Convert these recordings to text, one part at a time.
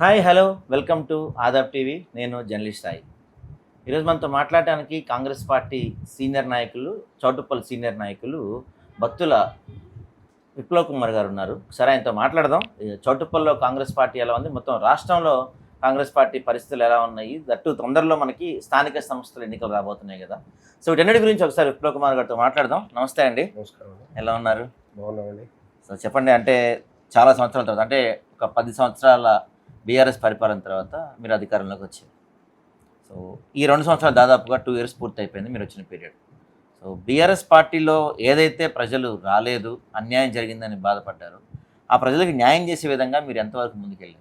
Hi hello welcome to Aadab TV. నేను journalist Sai. ఈరోజు మనతో మాట్లాడటానికి కాంగ్రెస్ పార్టీ సీనియర్ నాయకులు చౌటుప్పల్ సీనియర్ నాయకులు బత్తుల విప్లవ్ కుమార్ గారు ఉన్నారు. సరే ఆయనతో మాట్లాడదాం. చౌటుప్పల్లో కాంగ్రెస్ పార్టీ ఎలా ఉంది? మొత్తం రాష్ట్రంలో కాంగ్రెస్ పార్టీ పరిస్థితులు ఎలా ఉన్నాయి? దట్టు తొందరలో మనకి స్థానిక సంస్థల ఎన్నికలు రాబోతున్నాయి కదా. సో వీటన్నిటి గురించి ఒకసారి విప్లవ్ కుమార్ గారితో మాట్లాడదాం. నమస్తే అండి. నమస్కారం ఎలా ఉన్నారు? బాగున్నామండి. సో చెప్పండి అంటే చాలా సంవత్సరాల తర్వాత అంటే ఒక పది సంవత్సరాల బీఆర్ఎస్ పరిపాలన తర్వాత మీరు అధికారంలోకి వచ్చారు. సో ఈ రెండు సంవత్సరాలు దాదాపుగా టూ ఇయర్స్ పూర్తి అయిపోయింది మీరు వచ్చిన పీరియడ్ సో బీఆర్ఎస్ పార్టీలో ఏదైతే ప్రజలు రాలేదు అన్యాయం జరిగిందని బాధపడ్డారు ఆ ప్రజలకు న్యాయం చేసే విధంగా మీరు ఎంతవరకు ముందుకెళ్ళారు?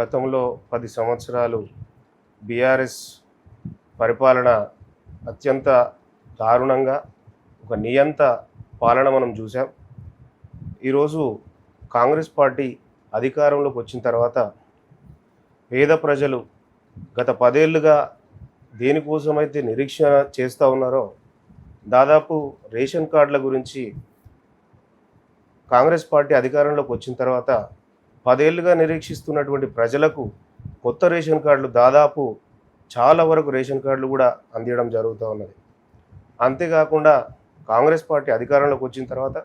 గతంలో పది సంవత్సరాలు బీఆర్ఎస్ పరిపాలన అత్యంత దారుణంగా ఒక నియంత పాలన మనం చూసాం ఈరోజు కాంగ్రెస్ పార్టీ అధికారంలోకి వచ్చిన తర్వాత పేద ప్రజలు గత పదేళ్ళుగా దేనికోసమైతే నిరీక్షణ చేస్తూ ఉన్నారో దాదాపు రేషన్ కార్డుల గురించి కాంగ్రెస్ పార్టీ అధికారంలోకి వచ్చిన తర్వాత పదేళ్ళుగా నిరీక్షిస్తున్నటువంటి ప్రజలకు కొత్త రేషన్ కార్డులు దాదాపు చాలా వరకు రేషన్ కార్డులు కూడా అందించడం జరుగుతూ ఉన్నది. అంతేకాకుండా కాంగ్రెస్ పార్టీ అధికారంలోకి వచ్చిన తర్వాత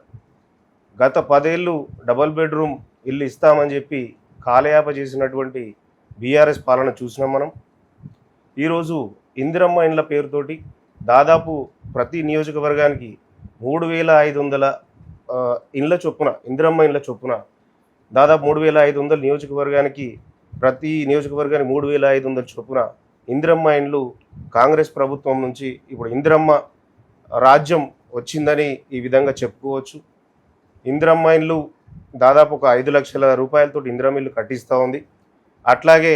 గత పదేళ్ళు డబల్ బెడ్రూమ్ ఇల్లు ఇస్తామని చెప్పి కాలయాప చేసినటువంటి బీఆర్ఎస్ పాలన చూసినాం మనం. ఈరోజు ఇందిరమ్మ ఇండ్ల పేరుతోటి దాదాపు ప్రతి నియోజకవర్గానికి మూడు వేల ఐదు వందల ఇండ్ల చొప్పున ఇందిరమ్మ ఇండ్ల చొప్పున దాదాపు మూడు వేల ఐదు వందల నియోజకవర్గానికి ప్రతి నియోజకవర్గానికి మూడు వేల ఐదు వందల చొప్పున ఇందిరమ్మ ఇండ్లు కాంగ్రెస్ ప్రభుత్వం నుంచి ఇప్పుడు ఇందిరమ్మ రాజ్యం వచ్చిందని ఈ విధంగా చెప్పుకోవచ్చు. ఇందిరమ్మ ఇండ్లు దాదాపు ఒక ఐదు లక్షల రూపాయలతో ఇందిరమ్మ ఇల్లు కట్టిస్తూ ఉంది. అట్లాగే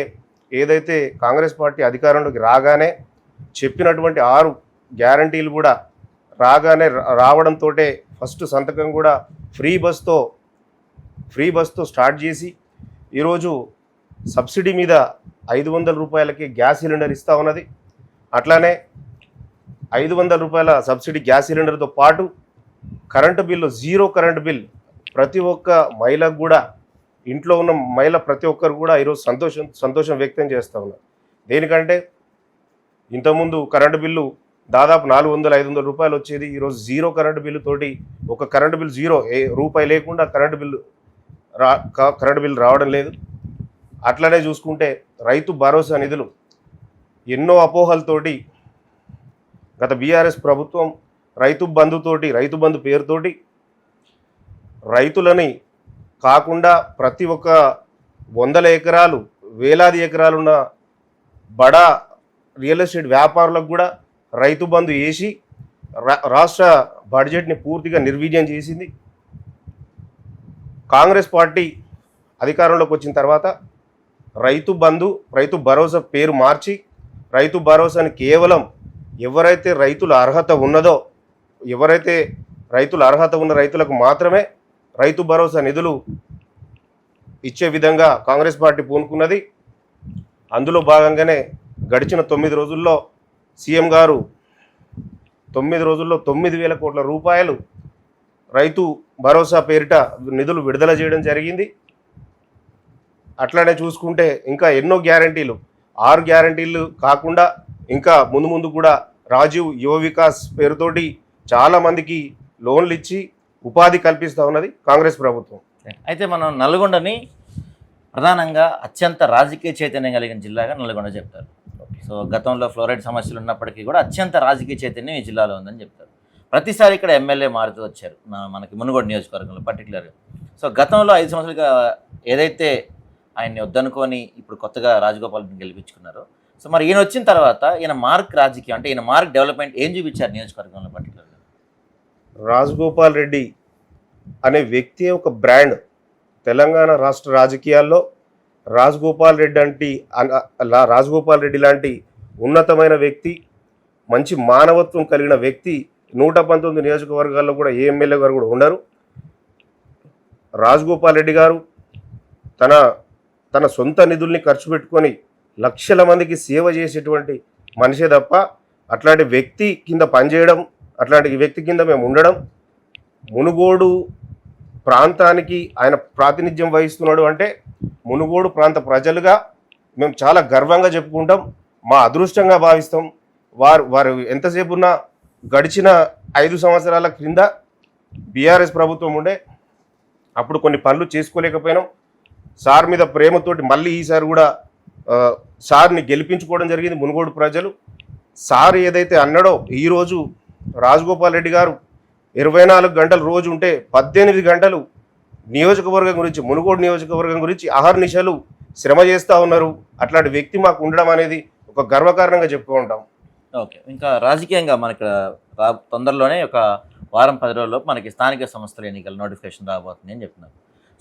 ఏదైతే కాంగ్రెస్ పార్టీ అధికారంలోకి రాగానే చెప్పినటువంటి ఆరు గ్యారంటీలు కూడా రాగానే రావడంతో ఫస్ట్ సంతకం కూడా ఫ్రీ బస్తో ఫ్రీ బస్తో స్టార్ట్ చేసి ఈరోజు సబ్సిడీ మీద ఐదు వందల రూపాయలకి గ్యాస్ సిలిండర్ ఇస్తూ ఉన్నది. అట్లానే ఐదు వందల రూపాయల సబ్సిడీ గ్యాస్ సిలిండర్తో పాటు current bill zero current bill ప్రతి ఒక్క మహిళకు కూడా ఇంట్లో ఉన్న మహిళ ప్రతి ఒక్కరు కూడా ఈరోజు సంతోషం సంతోషం వ్యక్తం చేస్తూ ఉన్నారు. దేనికంటే ఇంతకుముందు కరెంటు బిల్లు దాదాపు నాలుగు వందల ఐదు వందల రూపాయలు వచ్చేది. ఈరోజు జీరో కరెంటు బిల్లు తోటి ఒక కరెంటు బిల్ జీరో ఏ రూపాయి లేకుండా కరెంటు బిల్లు రా క- కరెంటు బిల్లు రావడం లేదు. అట్లనే చూసుకుంటే రైతు భరోసా నిధులు ఎన్నో అపోహలతోటి గత బీఆర్ఎస్ ప్రభుత్వం రైతు బంధుతోటి రైతు బంధు పేరుతోటి రైతులని కాకుండా ప్రతి ఒక్క వందల ఎకరాలు వేలాది ఎకరాలున్న బడా రియల్ ఎస్టేట్ వ్యాపారులకు కూడా రైతు బంధు వేసి రా- రాష్ట్ర బడ్జెట్ని పూర్తిగా నిర్వీర్యం చేసింది. కాంగ్రెస్ పార్టీ అధికారంలోకి వచ్చిన తర్వాత రైతు బంధు రైతు భరోసా పేరు మార్చి రైతు భరోసాని కేవలం ఎవరైతే రైతుల అర్హత ఉన్నదో ఎవరైతే రైతుల అర్హత ఉన్న రైతులకు మాత్రమే రైతు భరోసా నిధులు ఇచ్చే విధంగా కాంగ్రెస్ పార్టీ పూనుకున్నది. అందులో భాగంగానే గడిచిన తొమ్మిది రోజుల్లో సీఎం గారు తొమ్మిది రోజుల్లో తొమ్మిది వేల కోట్ల రూపాయలు రైతు భరోసా పేరిట నిధులు విడుదల చేయడం జరిగింది. అట్లానే చూసుకుంటే ఇంకా ఎన్నో గ్యారంటీలు ఆరు గ్యారంటీలు కాకుండా ఇంకా ముందు ముందు కూడా రాజీవ్ యువ వికాస్ పేరుతోటి చాలామందికి లోన్లు ఇచ్చి ఉపాధి కల్పిస్తూ ఉన్నది కాంగ్రెస్ ప్రభుత్వం. అయితే మనం నల్గొండని ప్రధానంగా అత్యంత రాజకీయ చైతన్యం కలిగిన జిల్లాగా నల్గొండ చెప్తారు. సో గతంలో ఫ్లోరైడ్ సమస్యలు ఉన్నప్పటికీ కూడా అత్యంత రాజకీయ చైతన్యం ఈ జిల్లాలో ఉందని చెప్తారు. ప్రతిసారి ఇక్కడ ఎమ్మెల్యే మారుతూ వచ్చారు మనకి మునుగోడు నియోజకవర్గంలో పర్టికులర్గా సో గతంలో ఐదు సంవత్సరాలుగా ఏదైతే ఆయన్ని వద్దనుకొని ఇప్పుడు కొత్తగా రాజగోపాల్ గెలిపించుకున్నారో సో మరి ఈయన వచ్చిన తర్వాత ఈయన మార్క్ రాజకీయం అంటే ఈయన మార్క్ డెవలప్మెంట్ ఏం చూపించారు నియోజకవర్గంలో పర్టికులర్గా రాజగోపాల్ రెడ్డి అనే వ్యక్తి ఒక బ్రాండ్ తెలంగాణ రాష్ట్ర రాజకీయాల్లో రాజగోపాల్ రెడ్డి అంటే రాజగోపాల్ రెడ్డి లాంటి ఉన్నతమైన వ్యక్తి మంచి మానవత్వం కలిగిన వ్యక్తి నూట పంతొమ్మిది నియోజకవర్గాల్లో కూడా ఏ ఎమ్మెల్యే గారు కూడా ఉండరు. రాజగోపాల్ రెడ్డి గారు తన తన సొంత నిధుల్ని ఖర్చు పెట్టుకొని లక్షల మందికి సేవ చేసేటువంటి మనిషే తప్ప అట్లాంటి వ్యక్తి కింద పనిచేయడం అట్లాంటి వ్యక్తి కింద మేము ఉండడం మునుగోడు ప్రాంతానికి ఆయన ప్రాతినిధ్యం వహిస్తున్నాడు అంటే మునుగోడు ప్రాంత ప్రజలుగా మేము చాలా గర్వంగా చెప్పుకుంటాం మా అదృష్టంగా భావిస్తాం. వారు వారు ఎంతసేపు ఉన్నా గడిచిన ఐదు సంవత్సరాల క్రింద బీఆర్ఎస్ ప్రభుత్వం ఉండే అప్పుడు కొన్ని పనులు చేసుకోలేకపోయినాం. సార్ మీద ప్రేమతోటి మళ్ళీ ఈసారి కూడా సార్ని గెలిపించుకోవడం జరిగింది మునుగోడు ప్రజలు. సార్ ఏదైతే అన్నాడో ఈరోజు రాజగోపాల్ రెడ్డి గారు ఇరవై నాలుగు గంటలు రోజు ఉంటే పద్దెనిమిది గంటలు నియోజకవర్గం గురించి మునుగోడు నియోజకవర్గం గురించి అహర్నిశలు శ్రమ చేస్తూ ఉన్నారు. అట్లాంటి వ్యక్తి మాకు ఉండడం అనేది ఒక గర్వకారణంగా చెప్పుకుంటాం ఓకే. ఇంకా రాజకీయంగా మనకి రా తొందరలోనే ఒక వారం పది రోజుల్లో మనకి స్థానిక సంస్థల ఎన్నికల నోటిఫికేషన్ రాబోతుంది అని చెప్తున్నారు.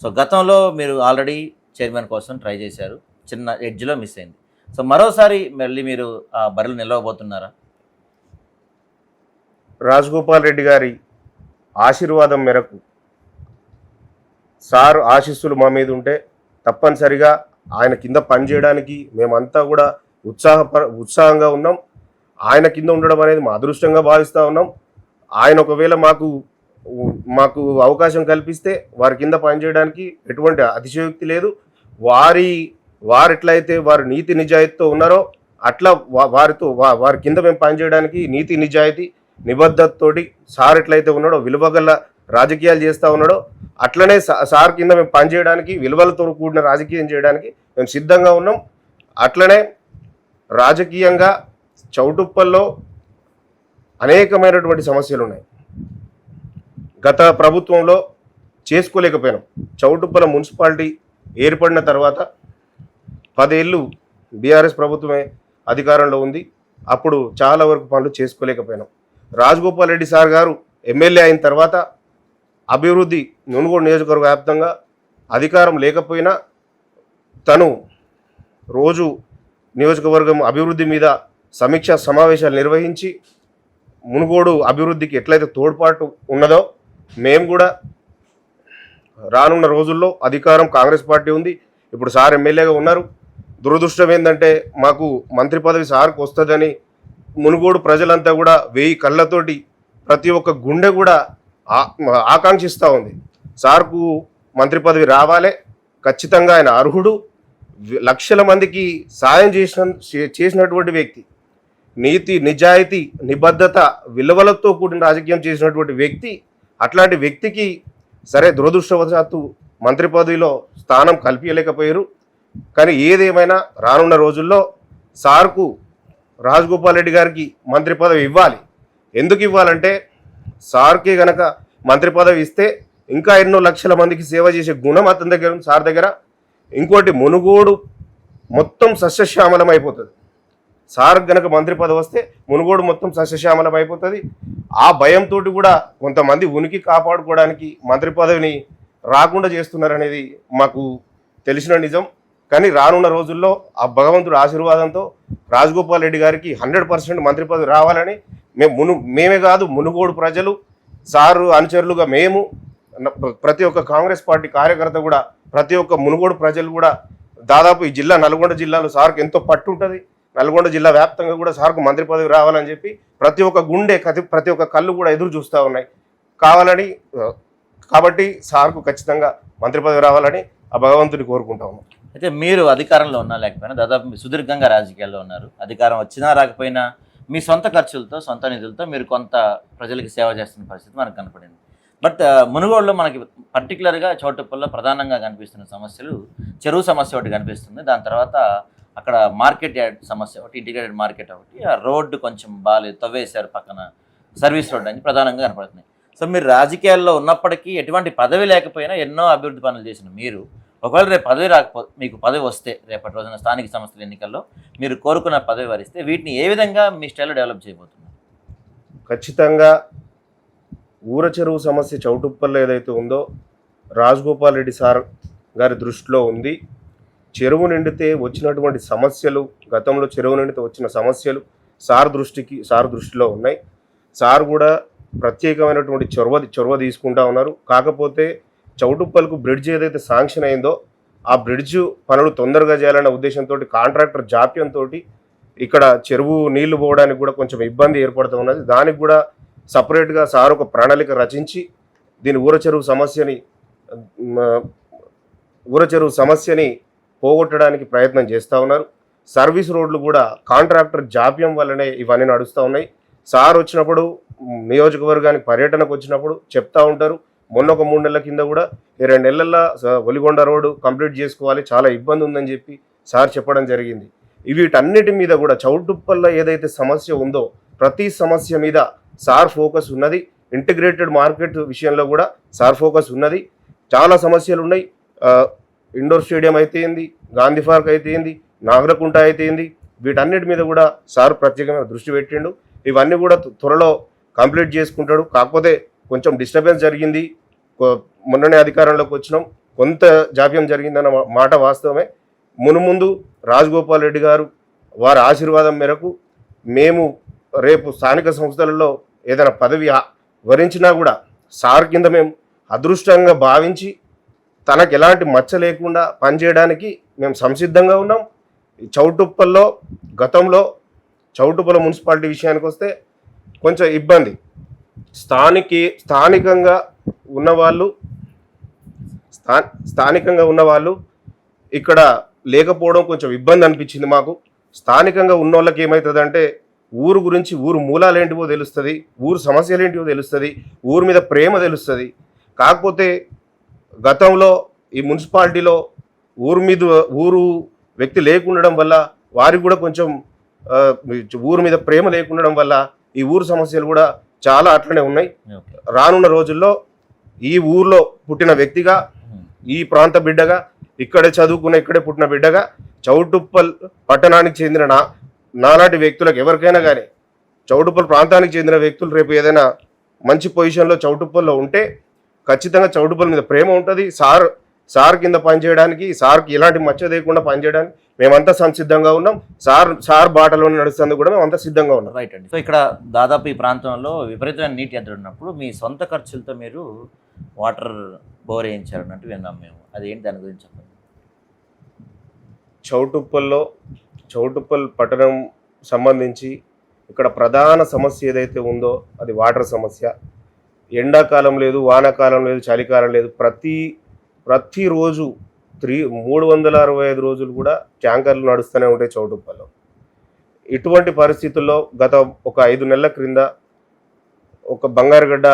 సో గతంలో మీరు ఆల్రెడీ చైర్మన్ కోసం ట్రై చేశారు. చిన్న ఎడ్జ్లో మిస్ అయింది. సో మరోసారి మళ్ళీ మీరు ఆ బరిలు నిలవబోతున్నారా? రాజగోపాల్ రెడ్డి గారి ఆశీర్వాదం మేరకు సార్ ఆశీస్సులు మా మీద ఉంటే తప్పనిసరిగా ఆయన కింద పనిచేయడానికి మేమంతా కూడా ఉత్సాహపర ఉత్సాహంగా ఉన్నాం. ఆయన కింద ఉండడం అనేది మా అదృష్టంగా భావిస్తూ ఉన్నాం. ఆయన ఒకవేళ మాకు మాకు అవకాశం కల్పిస్తే వారి కింద పనిచేయడానికి ఎటువంటి అతిశయోక్తి లేదు. వారి వారు ఎట్లయితే వారు నీతి నిజాయితీతో ఉన్నారో అట్లా వారితో వారి కింద మేము పనిచేయడానికి నీతి నిజాయితీ నిబద్ధతతోటి సార్ ఎట్లయితే ఉన్నాడో విలువగల రాజకీయాలు చేస్తూ ఉన్నాడో అట్లనే సార్ కింద మేము పనిచేయడానికి విలువలతో కూడిన రాజకీయం చేయడానికి మేము సిద్ధంగా ఉన్నాం. అట్లనే రాజకీయంగా చౌటుప్పల్లో అనేకమైనటువంటి సమస్యలు ఉన్నాయి గత ప్రభుత్వంలో చేసుకోలేకపోయినాం. చౌటుప్పల మున్సిపాలిటీ ఏర్పడిన తర్వాత పదేళ్ళు బీఆర్ఎస్ ప్రభుత్వమే అధికారంలో ఉంది. అప్పుడు చాలా వరకు పనులు చేసుకోలేకపోయినాం. రాజగోపాల్ రెడ్డి సార్ గారు ఎమ్మెల్యే అయిన తర్వాత అభివృద్ధి నునుగోడు నియోజకవర్గ వ్యాప్తంగా అధికారం లేకపోయినా తను రోజు నియోజకవర్గం అభివృద్ధి మీద సమీక్షా సమావేశాలు నిర్వహించి మునుగోడు అభివృద్ధికి ఎట్లయితే తోడ్పాటు ఉన్నదో మేము కూడా రానున్న రోజుల్లో అధికారం కాంగ్రెస్ పార్టీ ఉంది. ఇప్పుడు సార్ ఎమ్మెల్యేగా ఉన్నారు. దురదృష్టం ఏంటంటే మాకు మంత్రి పదవి సార్కు వస్తుందని మునుగోడు ప్రజలంతా కూడా వెయ్యి కళ్ళతోటి ప్రతి ఒక్క గుండె కూడా ఆ- ఆకాంక్షిస్తూ ఉంది. సార్కు మంత్రి పదవి రావాలే. ఖచ్చితంగా ఆయన అర్హుడు. లక్షల మందికి సాయం చేసిన చే- చేసినటువంటి వ్యక్తి. నీతి నిజాయితీ నిబద్ధత విలువలతో కూడిన రాజకీయం చేసినటువంటి వ్యక్తి. అట్లాంటి వ్యక్తికి సరే దురదృష్టవశాత్తు మంత్రి పదవిలో స్థానం కల్పించలేకపోయారు. కానీ ఏదేమైనా రానున్న రోజుల్లో సార్కు రాజగోపాల్ రెడ్డి గారికి మంత్రి పదవి ఇవ్వాలి. ఎందుకు ఇవ్వాలంటే సార్కి గనక మంత్రి పదవి ఇస్తే ఇంకా ఎన్నో లక్షల మందికి సేవ చేసే గుణం అతని దగ్గర ఉంది, సార్ దగ్గర. ఇంకోటి మునుగోడు మొత్తం సస్యశ్యామలం అయిపోతుంది సార్ గనక మంత్రి పదవి వస్తే మునుగోడు మొత్తం సస్యశ్యామలం అయిపోతుంది ఆ భయంతో కూడా కొంతమంది ఉనికి కాపాడుకోవడానికి మంత్రి పదవిని రాకుండా చేస్తున్నారనేది మాకు తెలిసిన నిజం. కానీ రానున్న రోజుల్లో ఆ భగవంతుడి ఆశీర్వాదంతో రాజగోపాల్ రెడ్డి గారికి హండ్రెడ్ పర్సెంట్ మంత్రి పదవి రావాలని మేము మును మేమే కాదు మునుగోడు ప్రజలు సారు అనుచరులుగా మేము ప్రతి ఒక్క కాంగ్రెస్ పార్టీ కార్యకర్త కూడా ప్రతి ఒక్క మునుగోడు ప్రజలు కూడా దాదాపు ఈ జిల్లా నల్గొండ జిల్లాలో సార్కు ఎంతో పట్టు ఉంటుంది నల్గొండ జిల్లా వ్యాప్తంగా కూడా సార్కు మంత్రి పదవి రావాలని చెప్పి ప్రతి ఒక్క గుండె ప్రతి ఒక్క కళ్ళు కూడా ఎదురు చూస్తూ ఉన్నాయి. కావాలని కాబట్టి సార్కు ఖచ్చితంగా మంత్రి పదవి రావాలని ఆ భగవంతుని కోరుకుంటా ఉన్నాం. అయితే మీరు అధికారంలో ఉన్నా లేకపోయినా దాదాపు సుదీర్ఘంగా రాజకీయాల్లో ఉన్నారు. అధికారం వచ్చినా రాకపోయినా మీ సొంత ఖర్చులతో సొంత నిధులతో మీరు కొంత ప్రజలకు సేవ చేస్తున్న పరిస్థితి మనకు కనపడింది. బట్ మునుగోడులో మనకి పర్టికులర్గా చోటుప్పల్లో ప్రధానంగా కనిపిస్తున్న సమస్యలు చెరువు సమస్య ఒకటి కనిపిస్తుంది. దాని తర్వాత అక్కడ మార్కెట్ యార్డ్ సమస్య ఒకటి ఇంటిగ్రేటెడ్ మార్కెట్ ఒకటి ఆ రోడ్డు కొంచెం బాగాలేదు తవ్వేశారు పక్కన సర్వీస్ రోడ్ అని ప్రధానంగా కనపడుతున్నాయి. సో మీరు రాజకీయాల్లో ఉన్నప్పటికీ ఎటువంటి పదవి లేకపోయినా ఎన్నో అభివృద్ధి పనులు చేసిన మీరు ఒకవేళ రేపు పదవి రాకపో మీకు పదవి వస్తే రేపటి రోజున స్థానిక సంస్థల ఎన్నికల్లో మీరు కోరుకున్న పదవి వరిస్తే వీటిని ఏ విధంగా మీ స్టైల్లో డెవలప్ చేయబోతున్నారు? ఖచ్చితంగా ఊర చెరువు సమస్య చౌటుప్పల్లో ఏదైతే ఉందో రాజగోపాల్ రెడ్డి సార్ గారి దృష్టిలో ఉంది. చెరువు నిండితే వచ్చినటువంటి సమస్యలు గతంలో చెరువు నిండితే వచ్చిన సమస్యలు సార్ దృష్టికి సార్ దృష్టిలో ఉన్నాయి. సార్ కూడా ప్రత్యేకమైనటువంటి చొరవ చొరవ తీసుకుంటా ఉన్నారు. కాకపోతే చౌటుప్పలకు బ్రిడ్జ్ ఏదైతే శాంక్షన్ అయిందో ఆ బ్రిడ్జ్ పనులు తొందరగా చేయాలనే ఉద్దేశంతో కాంట్రాక్టర్ జాప్యంతో ఇక్కడ చెరువు నీళ్ళు పోవడానికి కూడా కొంచెం ఇబ్బంది ఏర్పడుతూ ఉన్నది. దానికి కూడా సపరేట్గా సార్ ఒక ప్రణాళిక రచించి దీని ఊర చెరువు సమస్యని ఊర చెరువు సమస్యని పోగొట్టడానికి ప్రయత్నం చేస్తూ ఉన్నారు. సర్వీస్ రోడ్లు కూడా కాంట్రాక్టర్ జాప్యం వల్లనే ఇవన్నీ నడుస్తూ ఉన్నాయి. సార్ వచ్చినప్పుడు నియోజకవర్గానికి పర్యటనకు వచ్చినప్పుడు చెప్తా ఉంటారు. మొన్న ఒక మూడు నెలల కింద కూడా ఈ రెండు నెలల్లో ఒలిగొండ రోడ్డు కంప్లీట్ చేసుకోవాలి చాలా ఇబ్బంది ఉందని చెప్పి సార్ చెప్పడం జరిగింది. వీటన్నిటి మీద కూడా చౌటుప్పల్లో ఏదైతే సమస్య ఉందో ప్రతి సమస్య మీద సార్ ఫోకస్ ఉన్నది. ఇంటిగ్రేటెడ్ మార్కెట్ విషయంలో కూడా సార్ ఫోకస్ ఉన్నది. చాలా సమస్యలు ఉన్నాయి. ఇండోర్ స్టేడియం అయితే ఏంది గాంధీ పార్క్ అయితే ఏంది నాగరకుంట అయితే ఏంది వీటన్నిటి మీద కూడా సార్ ప్రత్యేకమైన దృష్టి పెట్టిండు. ఇవన్నీ కూడా త్వరలో కంప్లీట్ చేసుకుంటాడు. కాకపోతే కొంచెం డిస్టర్బెన్స్ జరిగింది. మొన్ననే అధికారంలోకి వచ్చినాం. కొంత జాప్యం జరిగిందన్న మా- మాట వాస్తవమే. మునుముందు రాజగోపాల్ రెడ్డి గారు వారి ఆశీర్వాదం మేరకు మేము రేపు స్థానిక సంస్థలలో ఏదైనా పదవి వరించినా కూడా సార్ కింద మేము అదృష్టంగా భావించి తనకు ఎలాంటి మచ్చ లేకుండా పనిచేయడానికి మేము సంసిద్ధంగా ఉన్నాం. ఈ చౌటుప్పల్లో గతంలో చౌటుప్పల మున్సిపాలిటీ విషయానికి వస్తే కొంచెం ఇబ్బంది. స్థానికి స్థానికంగా ఉన్నవాళ్ళు స్థా స్థానికంగా ఉన్నవాళ్ళు ఇక్కడ లేకపోవడం కొంచెం ఇబ్బంది అనిపించింది మాకు. స్థానికంగా ఉన్న వాళ్ళకి ఏమవుతుందంటే ఊరు గురించి ఊరు మూలాలు ఏంటివో తెలుస్తుంది ఊరు సమస్యలు ఏంటివో తెలుస్తుంది ఊరు మీద ప్రేమ తెలుస్తుంది. కాకపోతే గతంలో ఈ మున్సిపాలిటీలో ఊరు మీద ఊరు వ్యక్తి లేకుండడం వల్ల వారికి కూడా కొంచెం ఊరు మీద ప్రేమ లేకుండడం వల్ల ఈ ఊరు సమస్యలు కూడా చాలా అట్లనే ఉన్నాయి. రానున్న రోజుల్లో ఈ ఊర్లో పుట్టిన వ్యక్తిగా ఈ ప్రాంత బిడ్డగా ఇక్కడే చదువుకున్న ఇక్కడే పుట్టిన బిడ్డగా చౌటుప్పల్ పట్టణానికి చెందిన నా నాలాంటి వ్యక్తులకు ఎవరికైనా కానీ చౌటుప్పల్ ప్రాంతానికి చెందిన వ్యక్తులు రేపు ఏదైనా మంచి పొజిషన్లో చౌటుప్పల్లో ఉంటే ఖచ్చితంగా చౌటుప్పల్ మీద ప్రేమ ఉంటుంది. సార్ సార్ కింద పనిచేయడానికి సార్కి ఎలాంటి మచ్చ లేకుండా పనిచేయడానికి మేమంతా సంసిద్ధంగా ఉన్నాం. సార్ సార్ బాటలో నడుస్తుంది కూడా మేమంతా సిద్ధంగా ఉన్నాం. రైట్ అండి. సో ఇక్కడ దాదాపు ఈ ప్రాంతంలో విపరీతమైన నీటి ఎద్దడి ఉన్నప్పుడు మీ సొంత ఖర్చులతో మీరు వాటర్ బోర్ వేయించారన్నట్టు విన్నాం మేము. అది ఏంటి దాని గురించి చెప్పండి? చౌటుప్పల్లో చౌటుప్పల్ పట్టణం సంబంధించి ఇక్కడ ప్రధాన సమస్య ఏదైతే ఉందో అది వాటర్ సమస్య. ఎండాకాలం లేదు వానాకాలం లేదు చలికాలం లేదు. ప్రతి ప్రతిరోజు త్రీ మూడు వందల అరవై ఐదు రోజులు కూడా ట్యాంకర్లు నడుస్తూనే ఉంటాయి చౌటుప్పలో. ఇటువంటి పరిస్థితుల్లో గత ఒక ఐదు నెలల క్రింద ఒక బంగారుగడ్డ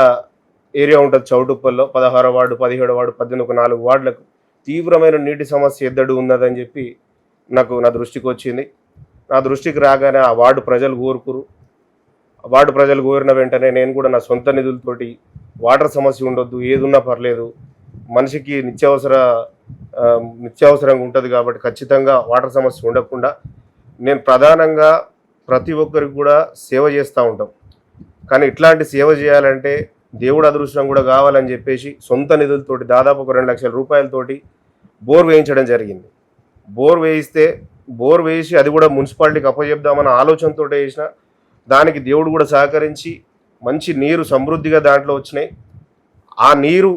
ఏరియా ఉంటుంది చౌటుప్పల్లో. పదహారో వార్డు పదిహేడు వార్డు పద్దెనిమిది ఒక నాలుగు వార్డులకు తీవ్రమైన నీటి సమస్య ఎద్దడి ఉన్నదని చెప్పి నాకు నా దృష్టికి వచ్చింది. నా దృష్టికి రాగానే ఆ వార్డు ప్రజలు కోరుకురు. ఆ వార్డు ప్రజలు కోరిన వెంటనే నేను కూడా నా సొంత నిధులతోటి వాటర్ సమస్య ఉండొద్దు ఏదున్నా పర్లేదు. మనిషికి నిత్యావసర నిత్యావసరంగా ఉంటుంది కాబట్టి ఖచ్చితంగా వాటర్ సమస్య ఉండకుండా నేను ప్రధానంగా ప్రతి ఒక్కరికి కూడా సేవ చేస్తూ ఉంటాం. కానీ ఇట్లాంటి సేవ చేయాలంటే దేవుడు అదృష్టం కూడా కావాలని చెప్పేసి సొంత నిధులతోటి దాదాపు ఒక రెండు లక్షల రూపాయలతోటి బోర్ వేయించడం జరిగింది. బోర్ వేయిస్తే బోర్ వేసి అది కూడా మున్సిపాలిటీకి అప్పచెప్దామన్న ఆలోచనతో వేసిన దానికి దేవుడు కూడా సహకరించి మంచి నీరు సమృద్ధిగా దాంట్లో వచ్చినాయి. ఆ నీరు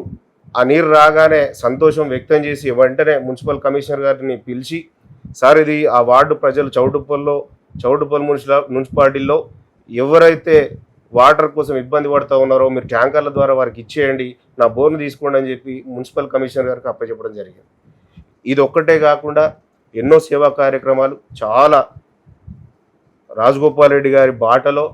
ఆ నీరు రాగానే సంతోషం వ్యక్తం చేసి వెంటనే మున్సిపల్ కమిషనర్ గారిని పిలిచి సార్ ఇది ఆ వార్డు ప్రజలు చౌటుప్పల్లో చౌటుప్పల్ మున్సిపా మున్సిపాలిటీలో ఎవరైతే వాటర్ కోసం ఇబ్బంది పడుతూ ఉన్నారో మీరు ట్యాంకర్ల ద్వారా వారికి ఇచ్చేయండి నా బోర్ను తీసుకోండి అని చెప్పి మున్సిపల్ కమిషనర్ గారికి అప్పచెప్పడం జరిగింది. ఇది ఒక్కటే కాకుండా ఎన్నో సేవా కార్యక్రమాలు చాలా రాజగోపాల్ రెడ్డి గారి బాటలో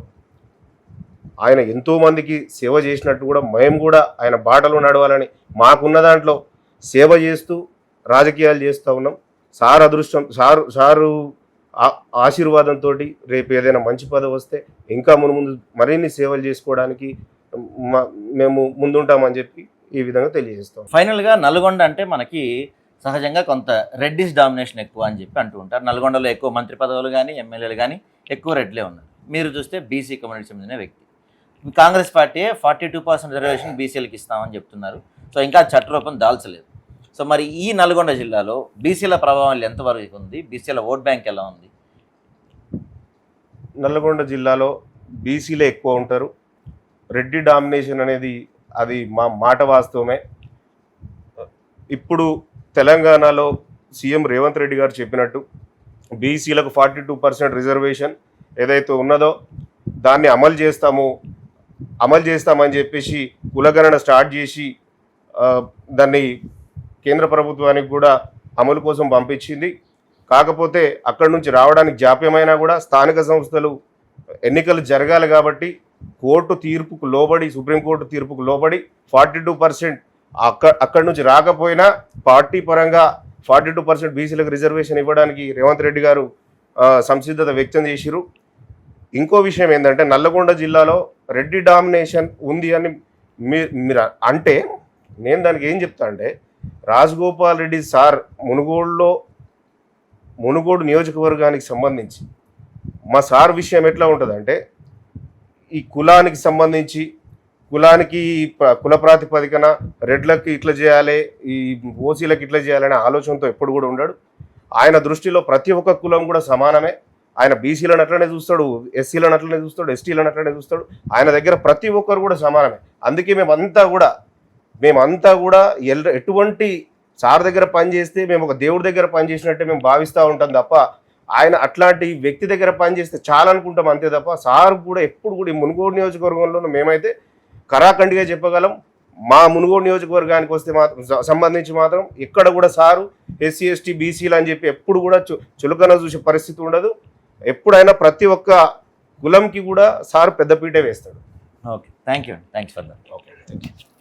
ఆయన ఎంతో మందికి సేవ చేసినట్టు కూడా మేము కూడా ఆయన బాటలో నడవాలని మాకున్న దాంట్లో సేవ చేస్తూ రాజకీయాలు చేస్తూ ఉన్నాం. సార్ అదృష్టం సారు సారు ఆ- ఆశీర్వాదంతో రేపు ఏదైనా మంచి పదవి వస్తే ఇంకా మును ముందు మరిన్ని సేవలు చేసుకోవడానికి మేము ముందుంటామని చెప్పి ఈ విధంగా తెలియజేస్తాం ఫైనల్గా నల్గొండ అంటే మనకి సహజంగా కొంత రెడ్డిస్ డామినేషన్ ఎక్కువ అని చెప్పి అంటూ ఉంటారు. నల్గొండలో ఎక్కువ మంత్రి పదవులు కానీ ఎమ్మెల్యేలు కానీ ఎక్కువ రెడ్లే ఉన్నారు. మీరు చూస్తే బీసీ కమ్యూనిటీ చెందిన వ్యక్తి. Congress party forty two percent reservation బీసీలకు ఇస్తామని చెప్తున్నారు. సో ఇంకా చట్టరూపం దాల్చలేదు. సో మరి ఈ నల్గొండ జిల్లాలో బీసీల ప్రభావం ఎంతవరకు ఉంది? బీసీల ఓట్ బ్యాంక్ ఎలా ఉంది? నల్గొండ జిల్లాలో బీసీలే ఎక్కువ ఉంటారు. రెడ్డి డామినేషన్ అనేది అది మా మాట వాస్తవమే. ఇప్పుడు తెలంగాణలో సీఎం రేవంత్ రెడ్డి గారు చెప్పినట్టు బీసీలకు ఫార్టీ టూ పర్సెంట్ రిజర్వేషన్ ఏదైతే ఉన్నదో దాన్ని అమలు చేస్తాము అమలు చేస్తామని చెప్పేసి కులగణన స్టార్ట్ చేసి దాన్ని కేంద్ర ప్రభుత్వానికి కూడా అమలు కోసం పంపించింది. కాకపోతే అక్కడి నుంచి రావడానికి జాప్యమైనా కూడా స్థానిక సంస్థలు ఎన్నికలు జరగాలి కాబట్టి కోర్టు తీర్పుకు లోబడి సుప్రీంకోర్టు తీర్పుకు లోబడి ఫార్టీ టూ పర్సెంట్ అక్క అక్కడి నుంచి రాకపోయినా పార్టీ పరంగా ఫార్టీ టూ పర్సెంట్ బీసీలకు రిజర్వేషన్ ఇవ్వడానికి రేవంత్ రెడ్డి గారు సంసిద్ధత వ్యక్తం చేసిరు ఇంకో విషయం ఏంటంటే నల్లగొండ జిల్లాలో రెడ్డి డామినేషన్ ఉంది అని మీరు అంటే నేను దానికి ఏం చెప్తా అంటే రాజగోపాల్ రెడ్డి సార్ మునుగోడులో మునుగోడు నియోజకవర్గానికి సంబంధించి మా సార్ విషయం ఎట్లా ఉంటుందంటే ఈ కులానికి సంబంధించి కులానికి కుల ప్రాతిపదికన రెడ్లకి ఇట్లా చేయాలి ఈ ఓసీలకు ఇట్లా చేయాలనే ఆలోచనతో ఎప్పుడు కూడా ఉండడు. ఆయన దృష్టిలో ప్రతి ఒక్క కులం కూడా సమానమే. ఆయన బీసీలను అట్లనే చూస్తాడు ఎస్సీలను అట్లనే చూస్తాడు ఎస్టీలను అట్లనే చూస్తాడు. ఆయన దగ్గర ప్రతి ఒక్కరు కూడా సమానమే. అందుకే మేమంతా కూడా మేమంతా కూడా ఎల్ ఎటువంటి సార్ దగ్గర పనిచేస్తే మేము ఒక దేవుడి దగ్గర పనిచేసినట్టే మేము భావిస్తూ ఉంటాం తప్ప ఆయన అట్లాంటి వ్యక్తి దగ్గర పనిచేస్తే చాలా అనుకుంటాం అంతే తప్ప సార్ కూడా ఎప్పుడు కూడా ఈ మునుగోడు నియోజకవర్గంలో మేమైతే కరాఖండిగా చెప్పగలం. మా మునుగోడు నియోజకవర్గానికి వస్తే మాత్రం సంబంధించి మాత్రం ఎక్కడ కూడా సారు ఎస్సీ ఎస్టీ బీసీలు అని చెప్పి ఎప్పుడు కూడా చు- చులకన చూసే పరిస్థితి ఉండదు. ఎప్పుడైనా ప్రతి ఒక్క కులంకి కూడా సార్ పెద్దపీటే వేస్తాడు. Okay. Thank you thanks for that okay